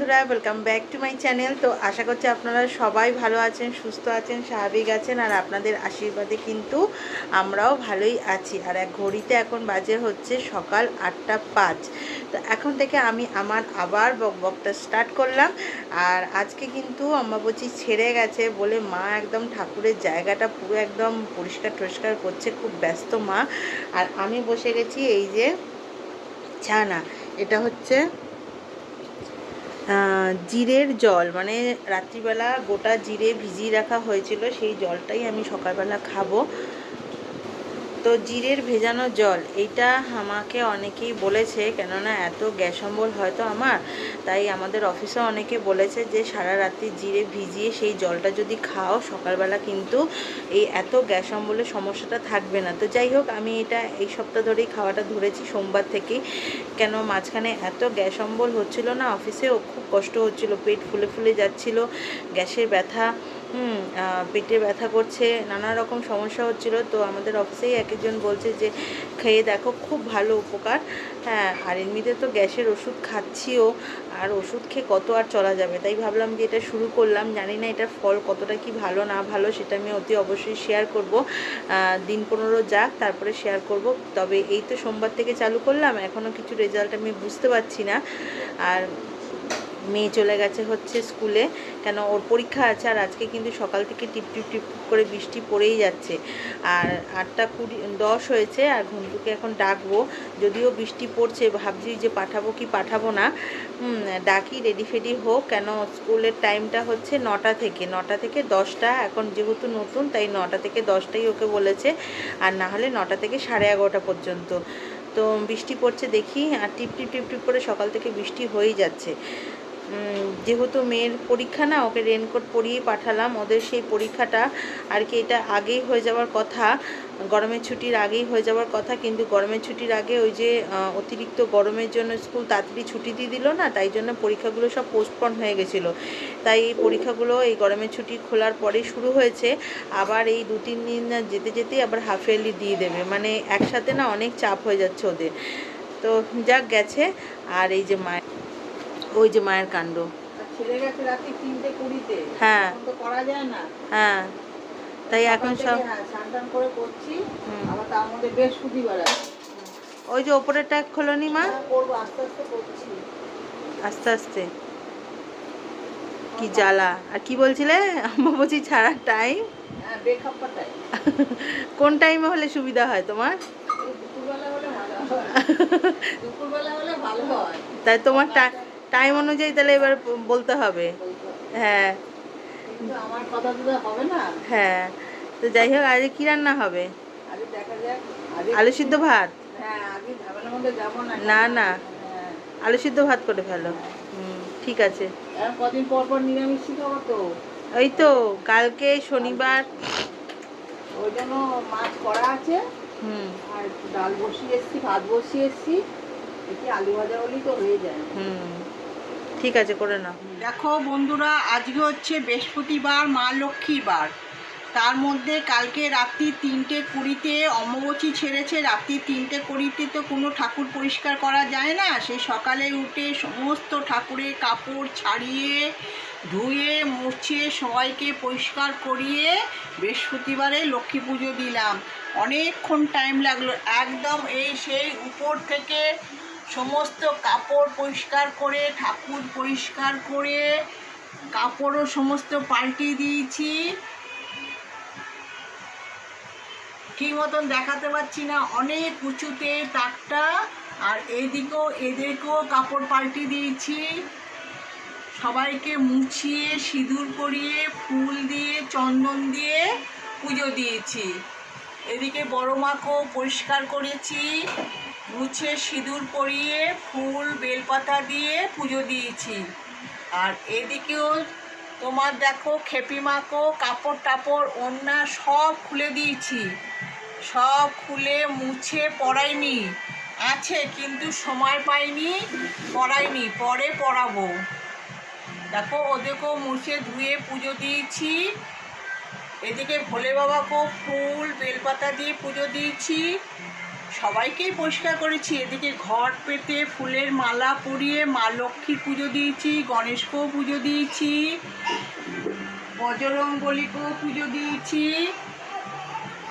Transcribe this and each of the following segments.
বন্ধুরা welcome back to my channel তো আশা করছি আপনারা সবাই ভালো আছেন, সুস্থ আছেন, স্বাভাবিক আছেন, আর আপনাদের আশীর্বাদে কিন্তু আমরাও ভালোই আছি। আর এক ঘড়িতে এখন বাজে হচ্ছে সকাল আটটা পাঁচ। তো এখন থেকে আমি আমার আবার বক বকটা স্টার্ট করলাম। আর আজকে কিন্তু অম্বাবচি ছেড়ে গেছে বলে মা একদম ঠাকুরের জায়গাটা পুরো একদম পরিষ্কার টরিষ্কার করছে, খুব ব্যস্ত মা। আর আমি বসে গেছি এই যে ছানা, এটা হচ্ছে জিরের জল মানে রাত্রিবেলা গোটা জিরে ভিজিয়ে রাখা হয়েছিল সেই জলটাই আমি সকালবেলা খাব। তো জিরের ভেজানো জল, এইটা আমাকে অনেকেই বলেছে, কেননা এত গ্যাস অম্বল হয়তো আমার, তাই আমাদের অফিসে অনেকে বলেছে যে সারা রাত্রি জিরে ভিজিয়ে সেই জলটা যদি খাও, সকালবেলা কিন্তু এই এত গ্যাস অম্বলের সমস্যাটা থাকবে না। তো যাই হোক, আমি এটা এই সপ্তাহ ধরেই খাওয়াটা ধরেছি সোমবার থেকেই কেন মাঝখানে এত গ্যাস অম্বল হচ্ছিল না, অফিসেও খুব কষ্ট হচ্ছিল, পেট ফুলে ফুলে যাচ্ছিল, গ্যাসের ব্যথা হুম পেটে ব্যথা করছে, নানা রকম সমস্যা হচ্ছিল, তো আমাদের অফিসেই এক একজন বলছে যে, খেয়ে দেখো, খুব ভালো উপকার। হ্যাঁ আর এমনিতে তো গ্যাসের ওষুধ খাচ্ছিও, আর ওষুধ খেয়ে কত আর চলা যাবে? তাই ভাবলাম যে, এটা শুরু করলাম। জানি না এটার ফল কতটা কি ভালো, না ভালো, সেটা আমি অতি অবশ্যই শেয়ার করব। দিন পনেরো যাক, তারপরে শেয়ার করব। তবে এই তো সোমবার থেকে চালু করলাম এখনও কিছু রেজাল্ট আমি বুঝতে পারছি না। আর মেয়ে চলে গেছে হচ্ছে স্কুলে কেন ওর পরীক্ষা আছে আর আজকে কিন্তু সকাল থেকে টিপ টিপ টিপ করে বৃষ্টি পড়েই যাচ্ছে। আর আটটা কুড়ি, দশ হয়েছে আর ঘুমটুকে এখন ডাকবো। যদিও বৃষ্টি পড়ছে, ভাবছি যে পাঠাবো কি পাঠাবো না। ডাকি রেডি ফেডি হোক। কেন স্কুলের টাইমটা হচ্ছে নটা থেকে। নটা থেকে দশটা, এখন যেহেতু নতুন তাই নটা থেকে দশটাই ওকে বলেছে। আর না হলে নটা থেকে সাড়ে এগারোটা পর্যন্ত। তো বৃষ্টি পড়ছে দেখি। আর টিপ টিপ টিপ টিপ করে সকাল থেকে বৃষ্টি হয়েই যাচ্ছে। যেহেতু মেয়ের পরীক্ষা না, ওকে রেনকোট পরিয়ে পাঠালাম। ওদের সেই পরীক্ষাটা আর কি, এটা আগেই হয়ে যাওয়ার কথা। গরমের ছুটির আগেই হয়ে যাওয়ার কথা, কিন্তু গরমের ছুটির আগে ওই যে অতিরিক্ত গরমের জন্য স্কুল তাড়াতাড়ি ছুটি দিয়ে দিল না, তাই জন্য পরীক্ষাগুলো সব পোস্টপন হয়ে গেছিল। তাই এই পরীক্ষাগুলো এই গরমের ছুটি খোলার পরেই শুরু হয়েছে। আবার এই দু, তিন দিন যেতে যেতেই আবার হাফ ইয়ারলি দিয়ে দেবে। মানে একসাথে না অনেক চাপ হয়ে যাচ্ছে ওদের। তো যাক গেছে, আর এই যে মায়ের ওই যে মায়ের কাণ্ড। হ্যাঁ। হ্যাঁ। তাই এখন সব হ্যাঁ ওই যে ওপরেরটা খোলনি মা। আস্তে আস্তে কি জ্বালা। আর কি বলছিলে? অম্বাবচি ছাড়ার টাইম হ্যাঁ কোন টাইমে হলে সুবিধা হয় তোমার? তাই তোমার টাইম অনুযায়ী তাহলে এবার বলতে হবে। হ্যাঁ। আমার কথা তো হবে না। হ্যাঁ। তো যাই হোক আজকে কী রান্না হবে? আলু সিদ্ধ ভাত? হ্যাঁ না। না, না। হ্যাঁ। আলু সিদ্ধ ভাত করে ফেলো। ঠিক আছে। কদিন পর পর নিরামিষ তো? ওই তো কালকে শনিবার। ওই জন্য মাছ করা আছে। হুম। আর ডাল বসিয়ে এসছি ভাত বসিয়ে এসছি। আলু ভাজা হলেই তো হয়ে যায়। হুম। ঠিক আছে, করে নাও। দেখো বন্ধুরা, আজকে হচ্ছে বৃহস্পতিবার, মা লক্ষ্মীর বার। তার মধ্যে কালকে রাত্রি তিনটে কুড়িতে অমাবচী ছেড়েছে, রাত্রি তিনটে কুড়িতে তো কোনো ঠাকুর পরিষ্কার করা যায় না। সে সকালে উঠে সমস্ত ঠাকুরের কাপড় ছাড়িয়ে, ধুয়ে, মুছে সবাইকে পরিষ্কার করিয়ে বৃহস্পতিবারে লক্ষ্মী পুজো দিলাম। অনেকক্ষণ টাইম লাগল। একদম এই সেই উপর থেকে সমস্ত কাপড় পরিষ্কার করে, ঠাকুর পরিষ্কার করে, কাপড়ও সমস্ত পাল্টিয়ে দিয়েছি। ঠিক মতন দেখাতে পারছি না, অনেক উঁচুতে তাকটা, আর এদিকেও এদেরকেও কাপড় পাল্টিয়ে দিয়েছি। সবাইকে মুছিয়ে, সিঁদুর করিয়ে ফুল দিয়ে, চন্দন দিয়ে পুজো দিয়েছি। এদিকে বড় মাকেও পরিষ্কার করেছি। মুছে সিঁদুর পরিয়ে ফুল, বেলপাতা দিয়ে পুজো দিয়েছি। আর এদিকেও তোমার দেখো খেপি মাকেও কাপড় টাপড় ওন্না সব খুলে দিয়েছি। সব খুলে মুছে পড়াইনি। আছে, কিন্তু সময় পাইনি, পড়াইনি, পরে পড়াবো। দেখো, ওদেরকেও মুছে ধুয়ে পুজো দিয়েছি। এদিকে ভোলে বাবাকেও ফুল, বেলপাতা দিয়ে পুজো দিয়েছি। সবাইকেই পরিষ্কার করেছি, এদিকে ঘর পেতে ফুলের মালা পরিয়ে মা লক্ষ্মীর পুজো দিয়েছি, গণেশকেও পুজো দিয়েছি বজরং বলিকেও পুজো দিয়েছি,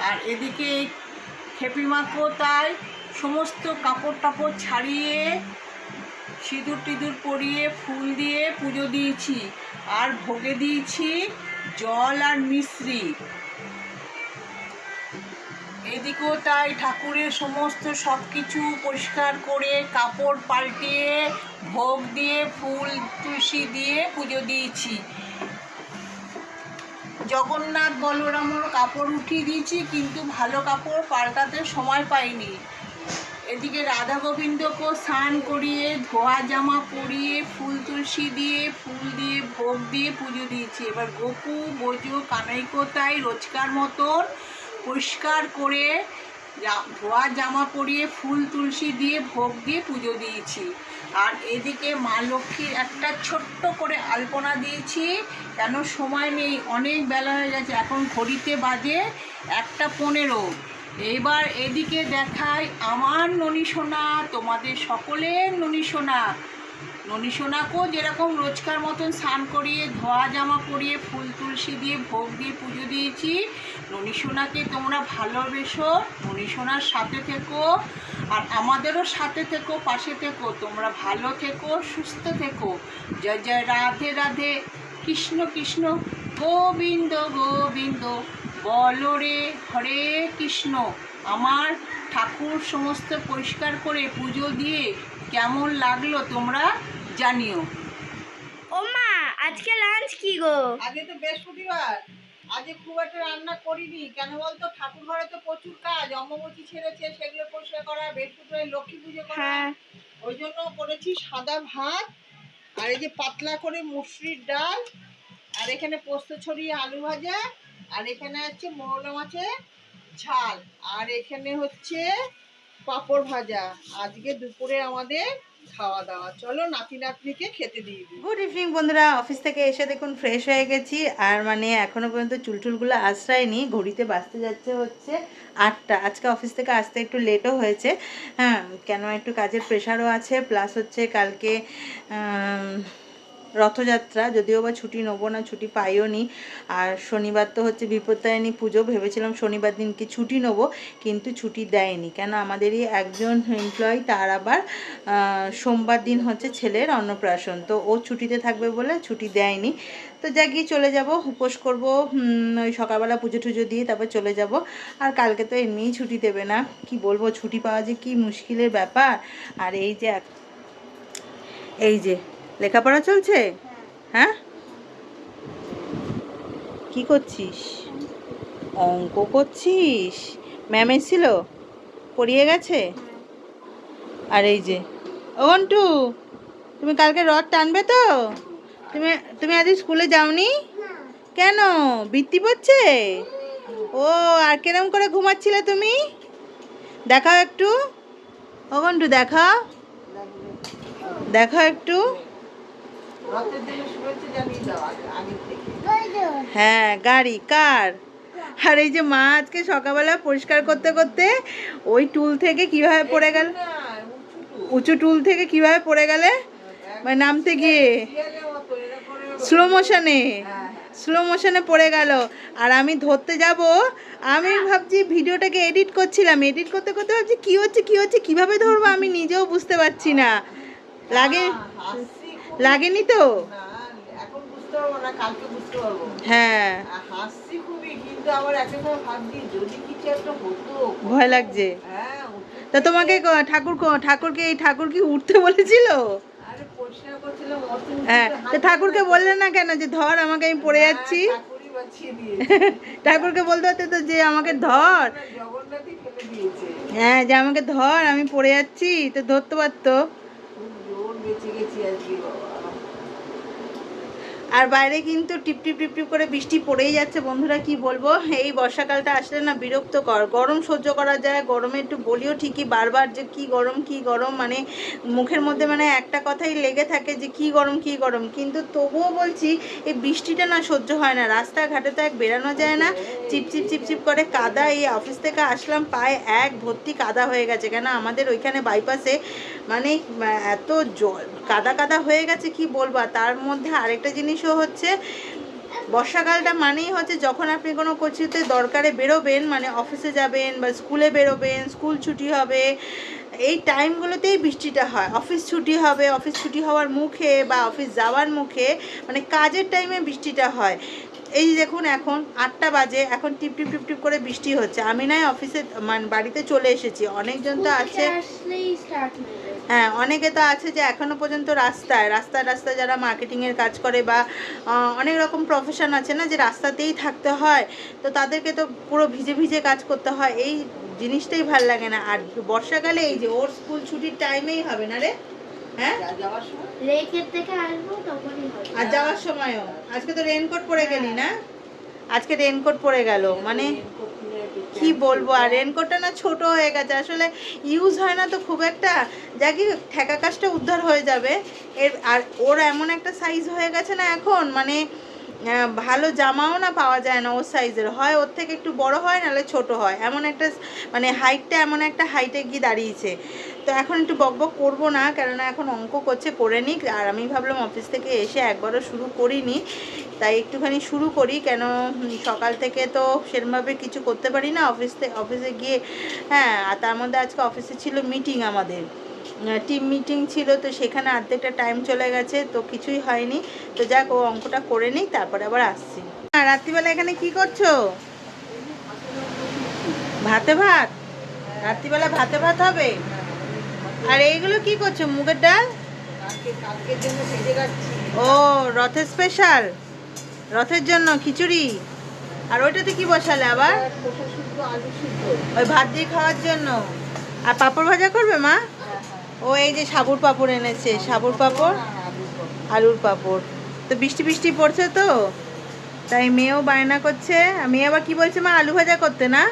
আর এদিকে খেপিমাকেও তাই সমস্ত কাপড় টাপড় ছাড়িয়ে সিঁদুর টিঁদুর পরিয়ে ফুল দিয়ে পুজো দিয়েছি, আর ভোগে দিয়েছি জল আর মিশ্রি। এদিকেও তাই ঠাকুরের সমস্ত সব কিছু পরিষ্কার করে কাপড় পাল্টিয়ে, ভোগ দিয়ে, ফুল তুলসী দিয়ে পুজো দিয়েছি। জগন্নাথ বলরামর কাপড় উঠিয়ে দিয়েছি, কিন্তু ভালো কাপড় পাল্টাতে সময় পাইনি। এদিকে রাধা গোবিন্দকেও স্নান করিয়ে, ধোয়া জামা পরিয়ে, ফুল তুলসী দিয়ে, ফুল দিয়ে, ভোগ দিয়ে পুজো দিয়েছি। এবার গোপু বোজো কানাইকো তাই রোজকার মতন পরিষ্কার করে ধোয়া জামা পরিয়ে ফুল তুলসী দিয়ে ভোগ দিয়ে পুজো দিয়েছি। আর এদিকে মা লক্ষ্মীর একটা ছোট্ট করে আলপনা দিয়েছি, কেন সময় নেই, অনেক বেলা হয়ে গেছে, এখন ঘড়িতে বাজে একটা পনেরো। এবার এদিকে দেখাই আমার ননী সোনা, তোমাদের সকলের ননী সোনা। ননী সোনাকেও যেরকম রোজকার মতন স্নান করিয়ে, ধোয়া জামা পরিয়ে, ফুল তুলসী দিয়ে ভোগ দিয়ে পুজো দিয়েছি, ননী সোনাকে তোমরা ভালোবেসো, ননী সোনার সাথে থেকো, আর আমাদেরও সাথে থেকো, পাশে থেকো, তোমরা ভালো থেকো, সুস্থ থেকো। জয় জয় রাধে রাধে, কৃষ্ণ কৃষ্ণ, গোবিন্দ গোবিন্দ, বলো রে হরে কৃষ্ণ, আমার ঠাকুর সমস্ত পরিষ্কার করে পুজো দিয়ে কেমন লাগল তোমরা? জানিও। ও মা আজকে লাঞ্চ কি গো? আগে তো বৃহস্পতিবার। আজকে খুব একটা রান্না করিনি। কেন বলতো? ঠাকুর ঘরে তো প্রচুর কাজ। অম্ববতী ছেড়েছে সেগুলো পরিষ্কার করা বৃহস্পতিবার লক্ষ্মী পুজো করা। হ্যাঁ। ওই জন্য করেছি সাদা ভাত আর এই যে পাতলা করে মুসুরির ডাল আর এখানে পোস্ত ছড়িয়ে আলু ভাজা আর এখানে হচ্ছে মৌলা মাছের ঝাল। আর এখানে হচ্ছে পাঁপড় ভাজা। আজকে দুপুরে আমাদের খাওয়া দাওয়া চলো নাতি নাতনিকে খেতে দিয়ে দিই। গুড ইভিনিং বন্ধুরা, অফিস থেকে এসে দেখুন ফ্রেশ হয়ে গেছি। আর মানে এখনও পর্যন্ত চুলটুলগুলো আশ্রয়নি, ঘড়িতে বাঁচতে যাচ্ছে হচ্ছে আটটা। আজকে অফিস থেকে আসতে একটু লেটও হয়েছে। হ্যাঁ কেন একটু কাজের প্রেশারও আছে প্লাস হচ্ছে কালকে রথযাত্রা, যদিও বা ছুটি নেব না, ছুটি পাইও নি। আর শনিবার তো হচ্ছে বিপত্তায়নী পুজো, ভেবেছিলাম শনিবার দিনকে ছুটি নেব, কিন্তু ছুটি দেয়নি। কেন আমাদেরই একজন এমপ্লয়ি তার আবার সোমবার দিন হচ্ছে ছেলের অন্নপ্রাশন। তো ও ছুটিতে থাকবে বলে ছুটি দেয়নি। তো যা গিয়ে চলে যাব, উপোস করব ওই সকালবেলা পুজো টুজো দিয়ে তারপর চলে যাব। আর কালকে তো এমনিই ছুটি দেবে না। কি বলব, ছুটি পাওয়া যে কি মুশকিলের ব্যাপার। আর এই যে এই যে লেখাপড়া চলছে? হ্যাঁ। কি করছিস? অঙ্ক করছিস? ম্যাম এসেছিল? পড়িয়ে গেছে? আর এই যে অন্টু তুমি কালকে রথ টানবে তো? তুমি তুমি আজ স্কুলে যাওনি? কেন? বৃত্তি পড়ছে? ও আর কিরম করে ঘুমাচ্ছিলে তুমি? দেখাও একটু। ও গন্টু দেখাও। দেখাও একটু। হ্যাঁ গাড়ি কার? আর এই যে মা আজকে সকালবেলা পরিষ্কার করতে করতে ওই টুল থেকে কীভাবে পড়ে গেল? উঁচু টুল। থেকে কীভাবে পড়ে গেলে? মানে নামতে গিয়ে। স্লো মোশনে হ্যাঁ, স্লো মোশনে পড়ে গেল। আর আমি ধরতে যাব। আমি ভাবছি ভিডিওটাকে এডিট করছিলাম। এডিট করতে করতে ভাবছি কি হচ্ছে কি হচ্ছে? কীভাবে ধরবো? আমি নিজেও বুঝতে পারছি না। লাগে লাগেনি তো? হ্যাঁ। ভয় লাগছে? হ্যাঁ তা তোমাকে ঠাকুর ঠাকুরকে এই ঠাকুর কি উঠতে বলেছিল? হ্যাঁ তো ঠাকুরকে বললে না। কেন যে ধর আমাকে আমি পড়ে যাচ্ছি? ঠাকুরকে বলতে হতো তো যে আমাকে ধর। হ্যাঁ যে আমাকে ধর আমি পড়ে যাচ্ছি। তো ধরতে পারতো। আর বাইরে কিন্তু টিপ টিপ টিপ টিপ করে বৃষ্টি পড়েই যাচ্ছে, বন্ধুরা কি বলব? এই বর্ষাকালটা আসলে না বিরক্তকর। গরম সহ্য করা যায়, গরমে একটু বলিও ঠিকই বারবার যে কি গরম কি গরম মানে মুখের মধ্যে মানে একটা কথাই লেগে থাকে যে কি গরম কি গরম। কিন্তু তবুও বলছি, এই বৃষ্টিটা না সহ্য হয় না। রাস্তাঘাটে তো এক বেরানো যায় না। চিপচিপ চিপচিপ করে কাদা। এই অফিস থেকে আসলাম, পায়ে এক ভর্তি কাদা হয়ে গেছে। কেন? আমাদের ওইখানে বাইপাসে মানে এত জল, কাদা কাদা হয়ে গেছে, কি বলব? তার মধ্যে আরেকটা জিনিসও হচ্ছে, বর্ষাকালটা মানেই হচ্ছে যখন আপনি কোনো কোচিতে দরকারে বেরোবেন মানে অফিসে যাবেন বা স্কুলে বেরোবেন, স্কুল ছুটি হবে, এই টাইমগুলোতেই বৃষ্টিটা হয়। অফিস ছুটি হবে, অফিস ছুটি হওয়ার মুখে বা অফিস যাওয়ার মুখে মানে কাজের টাইমে বৃষ্টিটা হয়। এই দেখুন এখন আটটা বাজে এখন টিপ টিপ টিপ টিপ করে বৃষ্টি হচ্ছে। আমি নয় অফিসে মানে বাড়িতে চলে এসেছি। অনেকজন তো আছে। হয়ে অনেকে তো আছে যে এখনও পর্যন্ত রাস্তায় রাস্তায় রাস্তায় যারা মার্কেটিংয়ের কাজ করে বা অনেক রকম প্রফেশন আছে না যে রাস্তাতেই থাকতে হয়। তো তাদেরকে তো পুরো ভিজে ভিজে কাজ করতে হয়। এই জিনিসটাই ভালো লাগে না। আর বর্ষাকালে এই যে ওর স্কুল ছুটির টাইমেই হবে না রে? হ্যাঁ? যাওয়ার থেকে আসব তখনই আর যাওয়ার সময়ও? আজকে তো রেনকোট পরে গেলি না? আজকে রেনকোট পরে গেল মানে কি বলব? আর রেনকোটটা না ছোট হয়ে গেছে। আসলে ইউজ হয় না তো খুব একটা। যা কি ঠেকা কাজটা উদ্ধার হয়ে যাবে। এর আর ওর এমন একটা সাইজ হয়ে গেছে না এখন? মানে ভালো জামাও না পাওয়া যায় না ওর সাইজের হয় ওর থেকে একটু বড় হয়, নাহলে ছোট হয়। এমন একটা মানে হাইটটা এমন একটা হাইটে গিয়ে দাঁড়িয়েছে। তো এখন একটু বকবক করব না, কেননা এখন অঙ্ক করছে করে নিক। আর আমি ভাবলাম অফিস থেকে এসে একবারও শুরু করিনি। তাই একটুখানি শুরু করি, কেন সকাল থেকে তো সেরমভাবে কিছু করতে পারি না। অফিস থেকে অফিসে গিয়ে হ্যাঁ আর তার মধ্যে আজকে অফিসে ছিল মিটিং আমাদের। টিম মিটিং ছিল তো সেখানে অর্ধেকটা টাইম চলে গেছে তো কিছুই হয়নি। তো যাক ও অঙ্কটা করে নিই তারপরে আবার আসছি। আর রাত্রিবেলা এখানে কি করছ? ভাতে ভাত? রাত্রিবেলা ভাতে ভাত হবে? আর এইগুলো কি করছ মুগের ডাল? ও রথের স্পেশাল রথের জন্য খিচুড়ি? আর ওইটাতে কি বসালে আবার? ওই ভাত দিয়ে খাওয়ার জন্য। আর পাঁপড় ভাজা করবে মা? হ্যাঁ হ্যাঁ ও এই যে সাবুর পাঁপড় এনেছে সাবুর পাঁপড়। আলুর পাঁপড়। তো বৃষ্টি বৃষ্টি পড়ছে তো তাই মেয়েও বায়না করছে। মেয়ে আবার কি বলছে মা আলু ভাজা করতে না?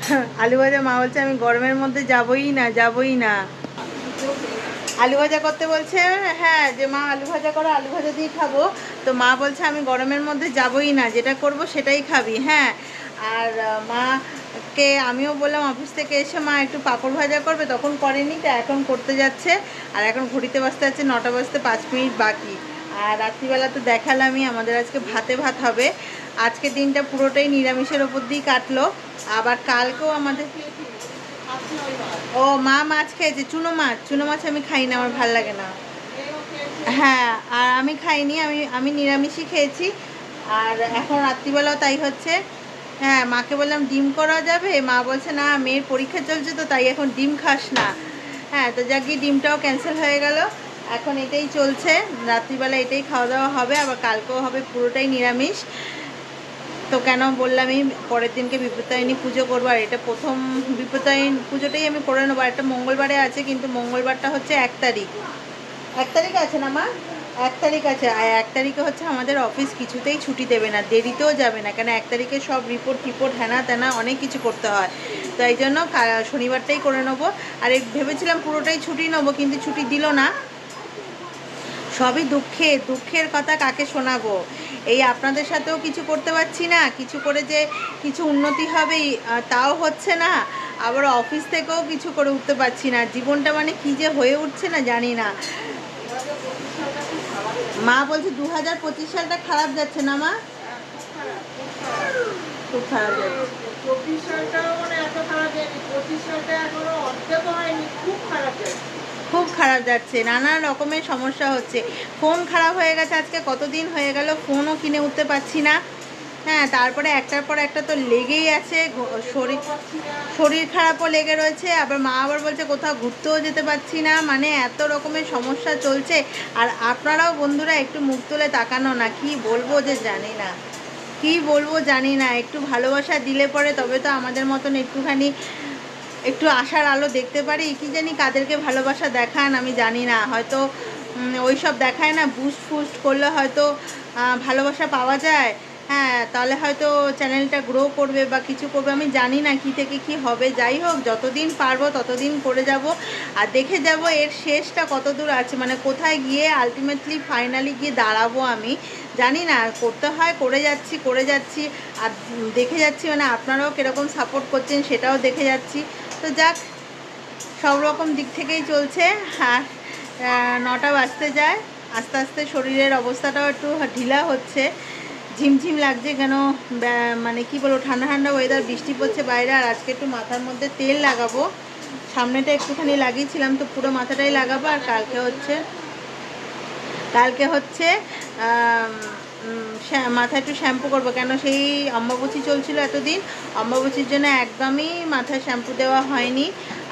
আলু ভাজা মা বলছে আমি গরমের মধ্যে যাবই না যাবই না। আলু ভাজা করতে বলছে হ্যাঁ যে মা আলু ভাজা করো আলু ভাজা দিয়ে খাব। তো মা বলছে আমি গরমের মধ্যে যাবই না যেটা করব সেটাই খাবি। হ্যাঁ আর আহ, মাকে আমিও বললাম, অফিস থেকে এসে মা একটু পাঁপড় ভাজা করবে। তখন করেনি, তো এখন করতে যাচ্ছে। আর এখন ঘড়িতে বাজতে যাচ্ছে নটা বাজতে পাঁচ মিনিট বাকি। আর রাত্রিবেলা তো দেখালামই, আমাদের আজকে ভাতে ভাত হবে। আজকে দিনটা পুরোটাই নিরামিষের ওপর দিয়েই কাটলো। আবার কালকেও আমাদের। ও, মা মাছ খেয়েছে, চুনো মাছ। চুনো মাছ আমি খাই না আমার ভালো লাগে না। হ্যাঁ আর আমি খাইনি, আমি আমি নিরামিষই খেয়েছি। আর এখন রাত্রিবেলাও তাই হচ্ছে। হ্যাঁ মাকে বললাম, ডিম করা যাবে? মা বলছে, না, মেয়ের পরীক্ষা চলছে তো, তাই এখন ডিম খাস না। হ্যাঁ তো যাক গিয়ে ডিমটাও ক্যান্সেল হয়ে গেল। এখন এটাই চলছে। রাত্রিবেলা এটাই খাওয়া দাওয়া হবে, আবার কালকেও হবে পুরোটাই নিরামিষ। তো কেন বললাম, এই পরের দিনকে বিপত্তায়নী পুজো করব, আর এটা প্রথম বিপত্তায়নী পুজোটাই আমি করে নেব। একটা মঙ্গলবারে আছে, কিন্তু মঙ্গলবারটা হচ্ছে এক তারিখ। এক তারিখ আছে না, মা? এক তারিখ আছে, আর এক তারিখে হচ্ছে আমাদের অফিস কিছুতেই ছুটি দেবে না, দেরিতেও যাবে না, কেন এক তারিখে সব রিপোর্ট টিপোর্ট হ্যানা ত্যানা অনেক কিছু করতে হয়। তো এই জন্য শনিবারটাই করে নেব, আর ভেবেছিলাম পুরোটাই ছুটি নেব, কিন্তু ছুটি দিল না। সবই দুঃখে, দুঃখের কথা কাকে শোনাবো? এই আপনাদের সাথেও কিছু করতে পারছি না, কিছু করে যে কিছু উন্নতি হবে তাও হচ্ছে না। আবার অফিস থেকেও কিছু করে উঠতে পারছি না, জীবনটা মানে কি যে হয়ে উঠছে না জানি না। মা বলছে দু হাজার পঁচিশ সালটা খারাপ যাচ্ছে না মা? খুব খারাপ যাচ্ছে। চব্বিশ সালটাও মানে এত খারাপ যায়নি। পঁচিশ সালটা এখনও অর্ধেক হয়নি খুব খারাপ যাচ্ছে। খুব খারাপ যাচ্ছে নানা রকমের সমস্যা হচ্ছে। ফোন খারাপ হয়ে গেছে আজকে কতদিন হয়ে গেল? ফোনও কিনে উঠতে পারছি না। হ্যাঁ তারপরে একটার পর একটা তো লেগেই আছে শরীর শরীর খারাপও লেগে রয়েছে, আবার মা আবার বলছে কোথাও ঘুরতেও যেতে পারছি না মানে এত রকমের সমস্যা চলছে, আর আপনারাও বন্ধুরা একটু মুখ তুলে তাকানো না, কি বলব যে জানি না, কি বলব জানি না, একটু ভালোবাসা দিলে পরে তবে তো আমাদের মতন একটুখানি, একটু আশার আলো দেখতে পারি, কি জানি কাদেরকে ভালোবাসা দেখান, আমি জানি না, হয়তো ওই সব দেখায় না বুস্ট ফুস্ট করলে হয়তো ভালোবাসা পাওয়া যায় হ্যাঁ তাহলে হয়তো চ্যানেলটা গ্রো করবে বা কিছু করবে, আমি জানি না কি থেকে কি হবে। যাই হোক, যতদিন পারব ততদিন করে যাব। আর দেখে যাব এর শেষটা কত দূর আছে মানে কোথায় গিয়ে আলটিমেটলি ফাইনালি গিয়ে দাঁড়াবো আমি। জানি না, করতে হয়, করে যাচ্ছি করে যাচ্ছি। আর দেখে যাচ্ছি মানে আপনারাও কীরকম সাপোর্ট করছেন সেটাও দেখে যাচ্ছি। তো যাক, সব রকম দিক থেকেই চলছে। আর নটা বাজতে যায়। আস্তে আস্তে শরীরের অবস্থাটাও একটু ঢিলা হচ্ছে। ঝিমঝিম লাগছে কেন? মানে কি বলব, ঠান্ডা ঠান্ডা ওয়েদার বৃষ্টি পড়ছে বাইরে, আর আজকে একটু মাথার মধ্যে তেল লাগাবো। সামনেটা একটুখানি লাগিয়েছিলাম, তো পুরো মাথাটাই লাগাবো, আর কালকে হচ্ছে কালকে হচ্ছে মাথায় একটু শ্যাম্পু করব। কেন সেই অম্বাবচি চলছিল এতদিন, অম্বাবচির জন্য একদমই মাথায় শ্যাম্পু দেওয়া হয়নি।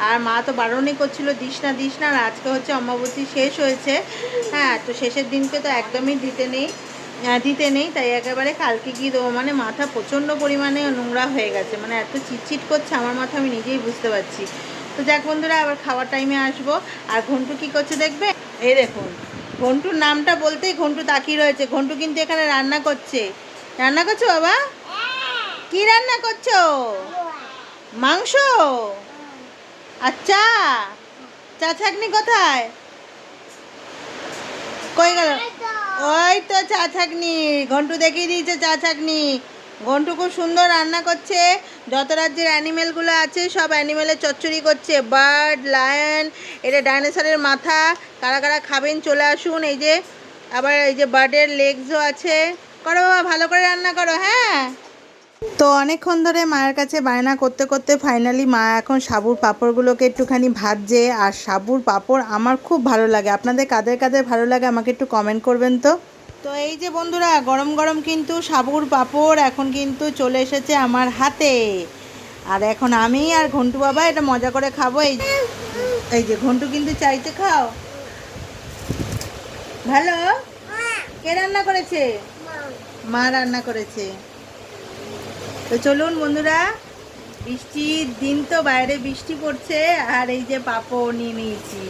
আর মা তো বারণই করছিল, দিস না দিস না, আর আজকে হচ্ছে অম্বাবচি শেষ হয়েছে। হ্যাঁ তো শেষের দিনকে তো একদমই দিতে নেই। দিতে নেই, তাই একেবারে কালকে গিয়ে দেবো। মানে মাথা প্রচণ্ড পরিমাণে নোংরা হয়ে গেছে মানে এত চিটচিট করছে আমার মাথা, আমি নিজেই বুঝতে পারছি। তো যাক বন্ধুরা, আবার খাওয়ার টাইমে আসব। আর ঘন্টু কি করছে দেখবে? এই দেখুন, ঘন্টুর নামটা বলতেই ঘন্টু তাকিয়ে রয়েছে। ঘন্টু কিন্তু এখানে রান্না করছে। রান্না করছ বাবা? কি রান্না করছ? মাংস? আচ্ছা চা ছাকনি কোথায়? কই গেল? ওই তো চা ছাকনি, ঘন্টু দেখিয়ে দিয়েছে চা ছাকনি। ঘন্টু খুব সুন্দর রান্না করছে। যত রাজ্যের অ্যানিমেলগুলো আছে, সব অ্যানিমেলের চচ্চড়ি করছে। বার্ড লায়ন এটা ডাইনোসরের মাথা। কারা কারা খাবেন, চলে আসুন। এই যে, আবার এই যে বার্ডের লেগসও আছে। করো বাবা, ভালো করে রান্না করো হ্যাঁ? তো অনেকক্ষণ ধরে মায়ের কাছে বায়না করতে করতে ফাইনালি মা এখন সাবুর পাঁপড়গুলোকে একটুখানি ভাজছে। আর সাবুর পাঁপড় আমার খুব ভালো লাগে। আপনাদের কাদের কাদের ভালো লাগে আমাকে একটু কমেন্ট করবেন তো? তো এই যে বন্ধুরা গরম গরম কিন্তু সাবুর পাঁপড় এখন কিন্তু চলে এসেছে আমার হাতে। আর এখন আমি আর ঘন্টু বাবা এটা মজা করে খাব। এই এই যে ঘন্টু কিন্তু চাইতে খাও। ভালো? কে রান্না করেছে? মা রান্না করেছে। তো চলুন বন্ধুরা, বৃষ্টির দিন তো বাইরে বৃষ্টি পড়ছে, আর এই যে পাপড় নিয়ে নিয়েছি।